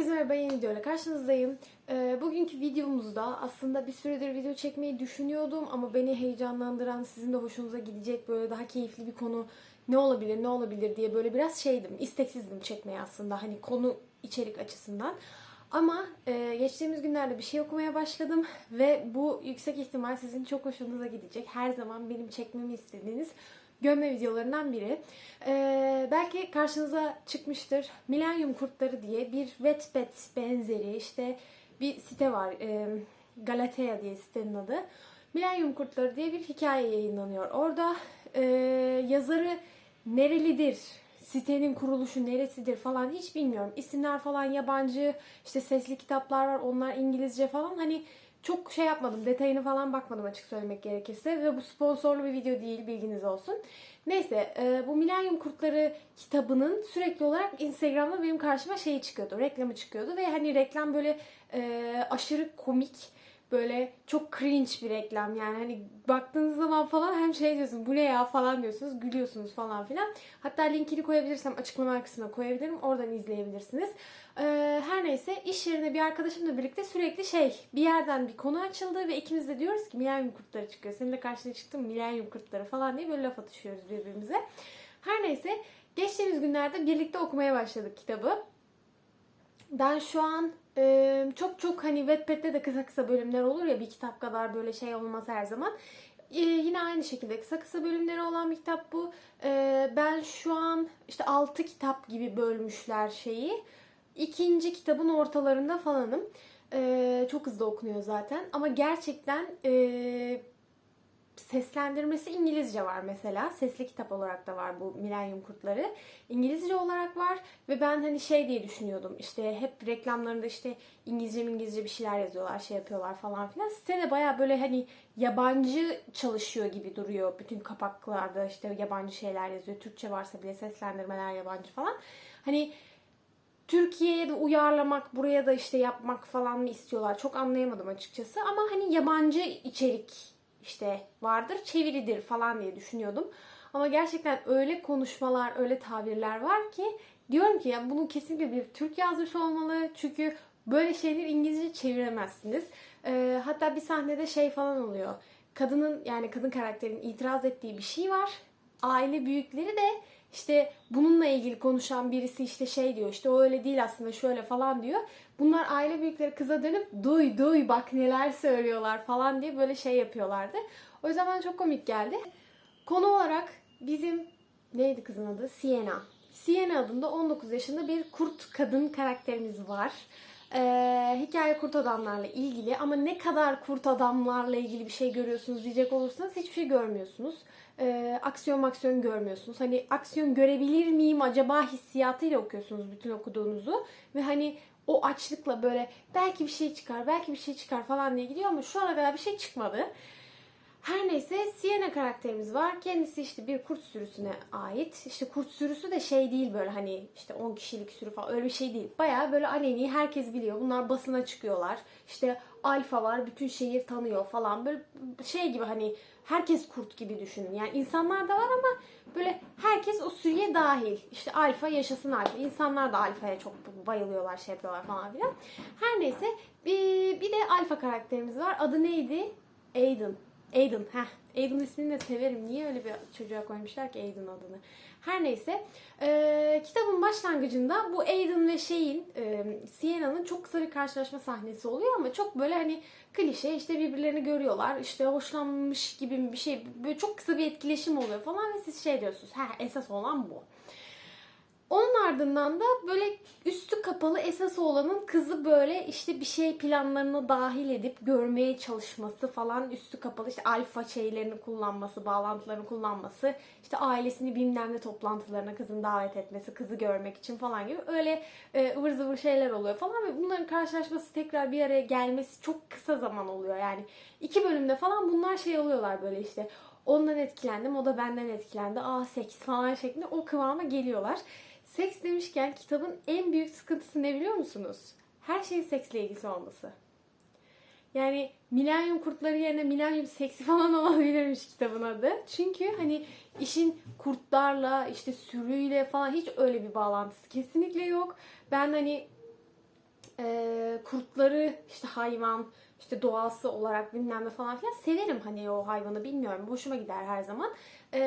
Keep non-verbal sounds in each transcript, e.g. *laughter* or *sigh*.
Herkese merhaba yeni videoyla karşınızdayım. Ee, bugünkü videomuzda aslında bir süredir video çekmeyi düşünüyordum ama beni heyecanlandıran, sizin de hoşunuza gidecek böyle daha keyifli bir konu ne olabilir, ne olabilir diye böyle biraz şeydim, isteksizdim çekmeye aslında hani konu içerik açısından. Ama e, geçtiğimiz günlerde bir şey okumaya başladım ve bu yüksek ihtimal sizin çok hoşunuza gidecek. Her zaman benim çekmemi istediğiniz gömme videolarından biri. Ee, belki karşınıza çıkmıştır. Milenyum Kurtları diye bir Wattpad benzeri işte bir site var. Ee, Galatea diye sitenin adı. Milenyum Kurtları diye bir hikaye yayınlanıyor. Orada e, yazarı nerelidir, sitenin kuruluşu neresidir falan hiç bilmiyorum. İsimler falan yabancı, işte sesli kitaplar var onlar İngilizce falan. Hani çok şey yapmadım, detayını falan bakmadım açık söylemek gerekirse. Ve bu sponsorlu bir video değil, bilginiz olsun. Neyse, e, bu Milenyum Kurtları kitabının sürekli olarak Instagram'da benim karşıma şeyi çıkıyordu, reklamı çıkıyordu. Ve hani reklam böyle e, aşırı komik, böyle çok cringe bir reklam yani hani baktığınız zaman falan hem şey diyorsunuz bu ne ya falan diyorsunuz gülüyorsunuz falan filan. Hatta linkini koyabilirsem açıklama kısmına koyabilirim oradan izleyebilirsiniz. Ee, her neyse iş yerinde bir arkadaşımla birlikte sürekli şey bir yerden bir konu açıldı ve ikimiz de diyoruz ki milenyum kurtları çıkıyor. Senin de karşına çıktı mı milenyum kurtları falan diye böyle laf atışıyoruz birbirimize. Her neyse geçtiğimiz günlerde birlikte okumaya başladık kitabı. Ben şu an e, çok çok hani Wattpad'de de kısa kısa bölümler olur ya bir kitap kadar böyle şey olmaz her zaman. E, yine aynı şekilde kısa kısa bölümleri olan bir kitap bu. E, ben şu an işte 6 kitap gibi bölmüşler şeyi. İkinci kitabın ortalarında falanım. E, çok hızlı okunuyor zaten. Ama gerçekten e, seslendirmesi İngilizce var mesela. Sesli kitap olarak da var bu Milenyum Kurtları. İngilizce olarak var ve ben hani şey diye düşünüyordum. İşte hep reklamlarında işte İngilizce İngilizce bir şeyler yazıyorlar, şey yapıyorlar falan filan. Sitede baya böyle hani yabancı çalışıyor gibi duruyor. Bütün kapaklarda işte yabancı şeyler yazıyor. Türkçe varsa bile seslendirmeler yabancı falan. Hani Türkiye'ye de uyarlamak, buraya da işte yapmak falan mı istiyorlar? Çok anlayamadım açıkçası. Ama hani yabancı içerik işte vardır, çeviridir falan diye düşünüyordum. Ama gerçekten öyle konuşmalar, öyle tabirler var ki diyorum ki ya bunu kesinlikle bir Türk yazmış olmalı. Çünkü böyle şeyleri İngilizce çeviremezsiniz. Ee, hatta bir sahnede şey falan oluyor. Kadının yani kadın karakterin itiraz ettiği bir şey var. Aile büyükleri de işte bununla ilgili konuşan birisi işte şey diyor işte o öyle değil aslında şöyle falan diyor. Bunlar aile büyükleri kıza dönüp duy duy bak neler söylüyorlar falan diye böyle şey yapıyorlardı. O yüzden bana çok komik geldi. Konu olarak bizim neydi kızın adı? Sienna. Sienna adında 19 yaşında bir kurt kadın karakterimiz var. Ee, hikaye kurt adamlarla ilgili ama ne kadar kurt adamlarla ilgili bir şey görüyorsunuz diyecek olursanız hiçbir şey görmüyorsunuz. Ee, aksiyon aksiyon görmüyorsunuz. Hani aksiyon görebilir miyim acaba hissiyatıyla okuyorsunuz bütün okuduğunuzu. Ve hani o açlıkla böyle belki bir şey çıkar, belki bir şey çıkar falan diye gidiyor ama şu ana kadar bir şey çıkmadı. Her neyse Sienna karakterimiz var. Kendisi işte bir kurt sürüsüne ait. İşte kurt sürüsü de şey değil böyle hani işte 10 kişilik sürü falan öyle bir şey değil. Baya böyle aleni herkes biliyor. Bunlar basına çıkıyorlar. İşte alfa var bütün şehir tanıyor falan. Böyle şey gibi hani herkes kurt gibi düşünün. Yani insanlar da var ama böyle herkes o sürüye dahil. İşte alfa yaşasın alfa. İnsanlar da alfaya çok bayılıyorlar şey yapıyorlar falan filan. Her neyse bir, bir de alfa karakterimiz var. Adı neydi? Aiden. Aiden. Heh. Aiden ismini de severim. Niye öyle bir çocuğa koymuşlar ki Aiden adını? Her neyse. E, kitabın başlangıcında bu Aiden ve şeyin e, Sienna'nın çok kısa bir karşılaşma sahnesi oluyor ama çok böyle hani klişe işte birbirlerini görüyorlar. işte hoşlanmış gibi bir şey. Böyle çok kısa bir etkileşim oluyor falan ve siz şey diyorsunuz. Ha esas olan bu. Onun ardından da böyle üstü kapalı esas olanın kızı böyle işte bir şey planlarına dahil edip görmeye çalışması falan üstü kapalı işte alfa şeylerini kullanması, bağlantılarını kullanması, işte ailesini bilmem ne toplantılarına kızın davet etmesi, kızı görmek için falan gibi öyle e, ıvır zıvır şeyler oluyor falan ve bunların karşılaşması tekrar bir araya gelmesi çok kısa zaman oluyor yani. iki bölümde falan bunlar şey oluyorlar böyle işte ondan etkilendim, o da benden etkilendi, aa seks falan şeklinde o kıvama geliyorlar. Seks demişken kitabın en büyük sıkıntısı ne biliyor musunuz? Her şeyin seksle ilgisi olması. Yani milenyum kurtları yerine milenyum seksi *laughs* falan olabilirmiş kitabın adı. Çünkü hani işin kurtlarla işte sürüyle falan hiç öyle bir bağlantısı kesinlikle yok. Ben hani e, kurtları işte hayvan işte doğası olarak bilmem ne falan filan severim hani o hayvanı bilmiyorum hoşuma gider her zaman E,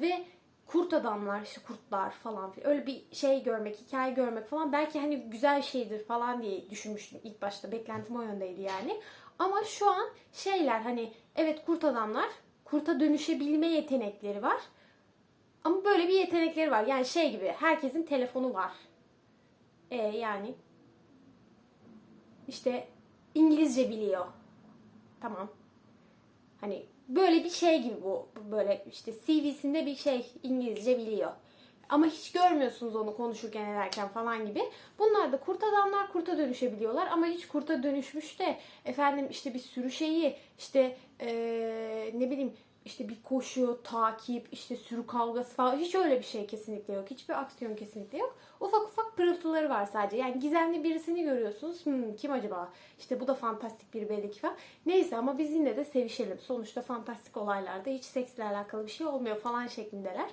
ve kurt adamlar işte kurtlar falan filan. Öyle bir şey görmek hikaye görmek falan belki hani güzel şeydir falan diye düşünmüştüm ilk başta. Beklentim o yöndeydi yani. Ama şu an şeyler hani evet kurt adamlar kurta dönüşebilme yetenekleri var. Ama böyle bir yetenekleri var. Yani şey gibi herkesin telefonu var. E, yani işte İngilizce biliyor. Tamam. Hani böyle bir şey gibi bu. Böyle işte CV'sinde bir şey İngilizce biliyor. Ama hiç görmüyorsunuz onu konuşurken ederken falan gibi. Bunlar da kurt adamlar kurta dönüşebiliyorlar ama hiç kurta dönüşmüş de efendim işte bir sürü şeyi işte eee, ne bileyim işte bir koşu, takip, işte sürü kavgası falan hiç öyle bir şey kesinlikle yok. Hiçbir aksiyon kesinlikle yok. Ufak ufak pırıltıları var sadece. Yani gizemli birisini görüyorsunuz. Hmm, kim acaba? İşte bu da fantastik bir belli falan. Neyse ama biz yine de sevişelim. Sonuçta fantastik olaylarda hiç seksle alakalı bir şey olmuyor falan şeklindeler.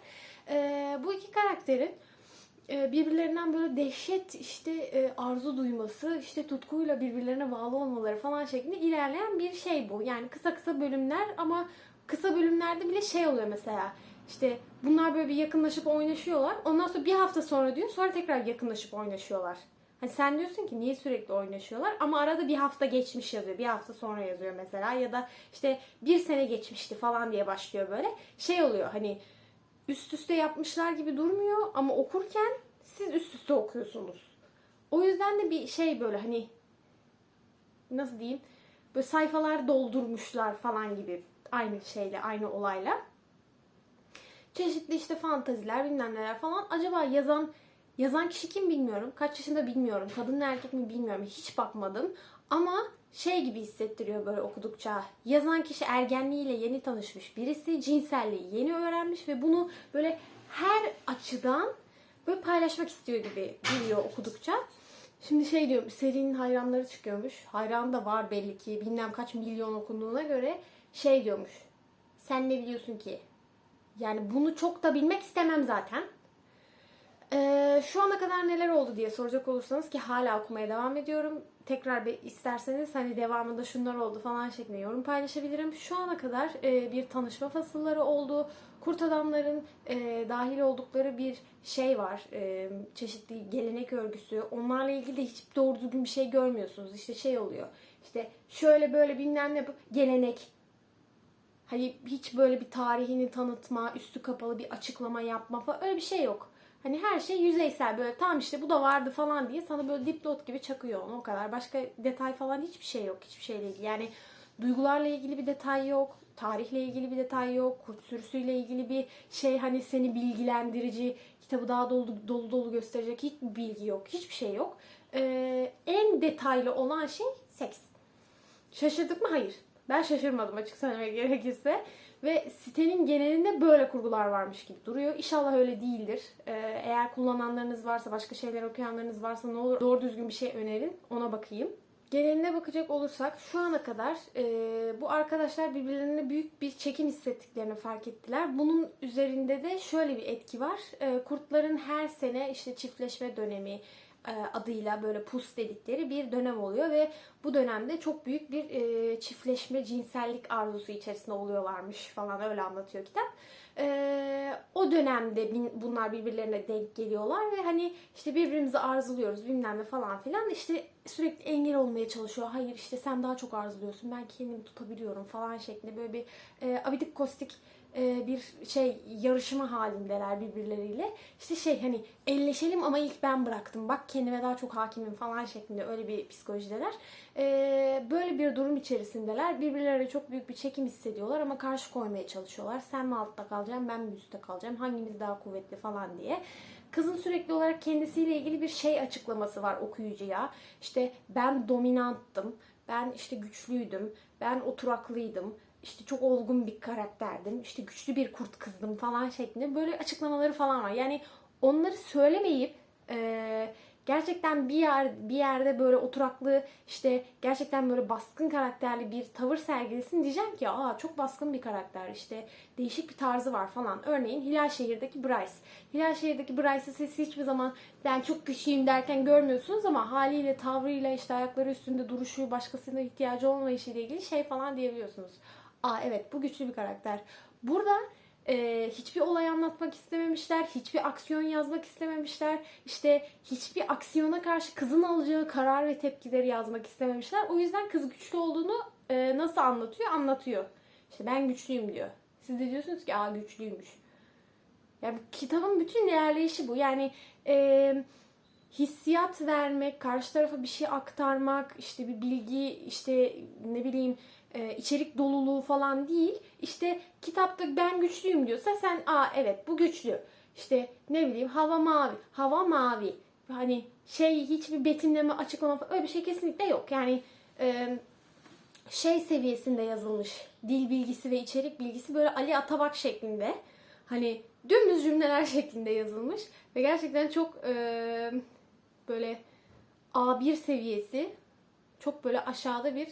Ee, bu iki karakterin birbirlerinden böyle dehşet işte e, arzu duyması, işte tutkuyla birbirlerine bağlı olmaları falan şeklinde ilerleyen bir şey bu. Yani kısa kısa bölümler ama kısa bölümlerde bile şey oluyor mesela. İşte bunlar böyle bir yakınlaşıp oynaşıyorlar. Ondan sonra bir hafta sonra diyor sonra tekrar yakınlaşıp oynaşıyorlar. Hani sen diyorsun ki niye sürekli oynaşıyorlar ama arada bir hafta geçmiş yazıyor. Bir hafta sonra yazıyor mesela ya da işte bir sene geçmişti falan diye başlıyor böyle. Şey oluyor hani üst üste yapmışlar gibi durmuyor ama okurken siz üst üste okuyorsunuz. O yüzden de bir şey böyle hani nasıl diyeyim böyle sayfalar doldurmuşlar falan gibi aynı şeyle aynı olayla. Çeşitli işte fantaziler bilmem neler falan. Acaba yazan yazan kişi kim bilmiyorum. Kaç yaşında bilmiyorum. Kadın mı erkek mi bilmiyorum. Hiç bakmadım. Ama şey gibi hissettiriyor böyle okudukça. Yazan kişi ergenliğiyle yeni tanışmış birisi. Cinselliği yeni öğrenmiş ve bunu böyle her açıdan böyle paylaşmak istiyor gibi duruyor okudukça. Şimdi şey diyorum serinin hayranları çıkıyormuş. Hayran da var belli ki bilmem kaç milyon okunduğuna göre şey diyormuş. Sen ne biliyorsun ki? Yani bunu çok da bilmek istemem zaten. Ee, şu ana kadar neler oldu diye soracak olursanız ki hala okumaya devam ediyorum. Tekrar bir isterseniz hani devamında şunlar oldu falan şeklinde yorum paylaşabilirim. Şu ana kadar e, bir tanışma fasılları oldu. Kurt adamların e, dahil oldukları bir şey var. E, çeşitli gelenek örgüsü. Onlarla ilgili de hiç doğru düzgün bir şey görmüyorsunuz. İşte şey oluyor. İşte şöyle böyle bilmem ne gelenek Hani hiç böyle bir tarihini tanıtma, üstü kapalı bir açıklama yapma falan öyle bir şey yok. Hani her şey yüzeysel böyle tam işte bu da vardı falan diye sana böyle dipnot gibi çakıyor onu o kadar. Başka detay falan hiçbir şey yok hiçbir şeyle ilgili. Yani duygularla ilgili bir detay yok. Tarihle ilgili bir detay yok. Kurt sürüsüyle ilgili bir şey hani seni bilgilendirici, kitabı daha dolu dolu, dolu gösterecek hiçbir bilgi yok. Hiçbir şey yok. Ee, en detaylı olan şey seks. Şaşırdık mı? Hayır. Ben şaşırmadım açık söylemek gerekirse. Ve sitenin genelinde böyle kurgular varmış gibi duruyor. İnşallah öyle değildir. Ee, eğer kullananlarınız varsa, başka şeyler okuyanlarınız varsa ne olur doğru düzgün bir şey önerin. Ona bakayım. Geneline bakacak olursak şu ana kadar e, bu arkadaşlar birbirlerine büyük bir çekim hissettiklerini fark ettiler. Bunun üzerinde de şöyle bir etki var. E, kurtların her sene işte çiftleşme dönemi, adıyla böyle pus dedikleri bir dönem oluyor ve bu dönemde çok büyük bir e, çiftleşme cinsellik arzusu içerisinde oluyorlarmış falan öyle anlatıyor kitap. E, o dönemde bin, bunlar birbirlerine denk geliyorlar ve hani işte birbirimizi arzuluyoruz bilmem ne falan filan işte sürekli engel olmaya çalışıyor. Hayır işte sen daha çok arzuluyorsun ben kendimi tutabiliyorum falan şeklinde böyle bir e, abidik kostik e, bir şey yarışma halindeler birbirleriyle. İşte şey hani elleşelim ama ilk ben bıraktım. Bak kendime daha çok hakimim falan şeklinde öyle bir psikolojideler. E, böyle bir durum içerisindeler. Birbirlerine çok büyük bir çekim hissediyorlar ama karşı koymaya çalışıyorlar. Sen mi altta kalacaksın ben mi üstte kalacağım? Hangimiz daha kuvvetli falan diye. Kızın sürekli olarak kendisiyle ilgili bir şey açıklaması var okuyucuya. İşte ben dominanttım, ben işte güçlüydüm, ben oturaklıydım, işte çok olgun bir karakterdim, işte güçlü bir kurt kızdım falan şeklinde böyle açıklamaları falan var. Yani onları söylemeyip e, gerçekten bir yer bir yerde böyle oturaklı işte gerçekten böyle baskın karakterli bir tavır sergilesin diyeceğim ki aa çok baskın bir karakter işte değişik bir tarzı var falan. Örneğin Hilal Şehir'deki Bryce. Hilal Şehir'deki Bryce'ı siz hiçbir zaman ben çok güçlüyüm derken görmüyorsunuz ama haliyle tavrıyla işte ayakları üstünde duruşu başkasına ihtiyacı olmayışıyla ilgili şey falan diyebiliyorsunuz. Aa evet bu güçlü bir karakter. Burada e, hiçbir olay anlatmak istememişler, hiçbir aksiyon yazmak istememişler, işte hiçbir aksiyona karşı kızın alacağı karar ve tepkileri yazmak istememişler. O yüzden kız güçlü olduğunu e, nasıl anlatıyor? Anlatıyor. İşte ben güçlüyüm diyor. Siz de diyorsunuz ki aa güçlüymüş. Ya bu kitabın bütün ilerleyişi bu. Yani e, hissiyat vermek, karşı tarafa bir şey aktarmak, işte bir bilgi, işte ne bileyim e, içerik doluluğu falan değil. İşte kitapta ben güçlüyüm diyorsa sen aa evet bu güçlü. İşte ne bileyim hava mavi, hava mavi. Hani şey hiçbir betimleme, açıklama falan öyle bir şey kesinlikle yok. Yani e, şey seviyesinde yazılmış dil bilgisi ve içerik bilgisi böyle Ali Atabak şeklinde. Hani dümdüz cümleler *laughs* şeklinde yazılmış ve gerçekten çok e, böyle A1 seviyesi çok böyle aşağıda bir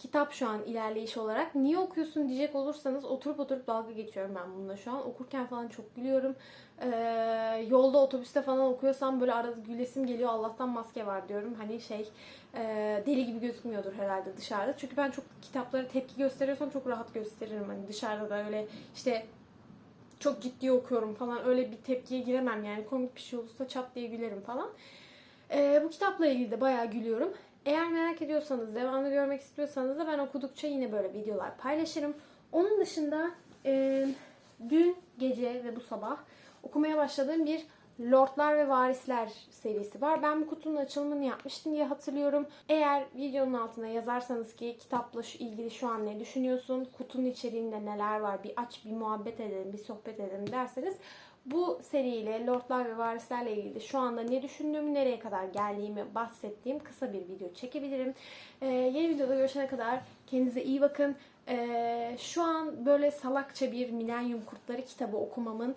kitap şu an ilerleyiş olarak. Niye okuyorsun diyecek olursanız oturup oturup dalga geçiyorum ben bununla şu an. Okurken falan çok gülüyorum. Ee, yolda otobüste falan okuyorsam böyle arada gülesim geliyor. Allah'tan maske var diyorum. Hani şey e, deli gibi gözükmüyordur herhalde dışarıda. Çünkü ben çok kitaplara tepki gösteriyorsam çok rahat gösteririm. Hani dışarıda da öyle işte çok ciddi okuyorum falan öyle bir tepkiye giremem yani komik bir şey olursa çat diye gülerim falan. Ee, bu kitapla ilgili de bayağı gülüyorum. Eğer merak ediyorsanız, devamlı görmek istiyorsanız da ben okudukça yine böyle videolar paylaşırım. Onun dışında e, dün gece ve bu sabah okumaya başladığım bir Lordlar ve Varisler serisi var. Ben bu kutunun açılımını yapmıştım diye hatırlıyorum. Eğer videonun altına yazarsanız ki kitapla şu ilgili şu an ne düşünüyorsun, kutunun içeriğinde neler var, bir aç bir muhabbet edelim, bir sohbet edelim derseniz bu seriyle Lordlar ve Varislerle ilgili şu anda ne düşündüğümü, nereye kadar geldiğimi bahsettiğim kısa bir video çekebilirim. Ee, yeni videoda görüşene kadar kendinize iyi bakın. Ee, şu an böyle salakça bir Milenyum Kurtları kitabı okumamın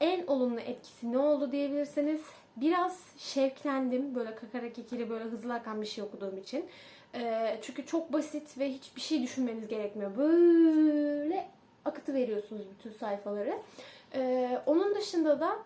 en olumlu etkisi ne oldu diyebilirseniz biraz şevklendim böyle kakara kekiri böyle hızlı akan bir şey okuduğum için. Ee, çünkü çok basit ve hiçbir şey düşünmeniz gerekmiyor. Böyle akıtı veriyorsunuz bütün sayfaları. Ee, onun dışında da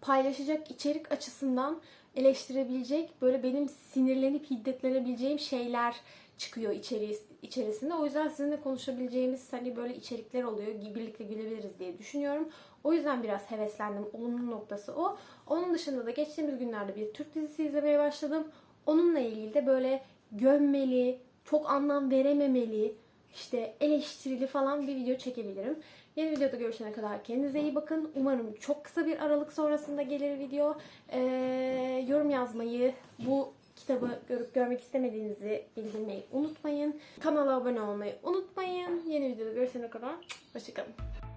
paylaşacak içerik açısından eleştirebilecek böyle benim sinirlenip hiddetlenebileceğim şeyler çıkıyor içeri, içerisinde. O yüzden sizinle konuşabileceğimiz hani böyle içerikler oluyor. Birlikte gülebiliriz diye düşünüyorum. O yüzden biraz heveslendim. Olumlu noktası o. Onun dışında da geçtiğimiz günlerde bir Türk dizisi izlemeye başladım. Onunla ilgili de böyle gömmeli, çok anlam verememeli, işte eleştirili falan bir video çekebilirim. Yeni videoda görüşene kadar kendinize iyi bakın. Umarım çok kısa bir aralık sonrasında gelir video. Ee, yorum yazmayı, bu kitabı görüp görmek istemediğinizi bildirmeyi unutmayın. Kanala abone olmayı unutmayın. Yeni videoda görüşene kadar hoşçakalın.